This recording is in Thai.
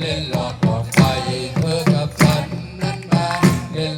เล่นหลอดหอดไฟเธอกับฉันนั้นมาเล่น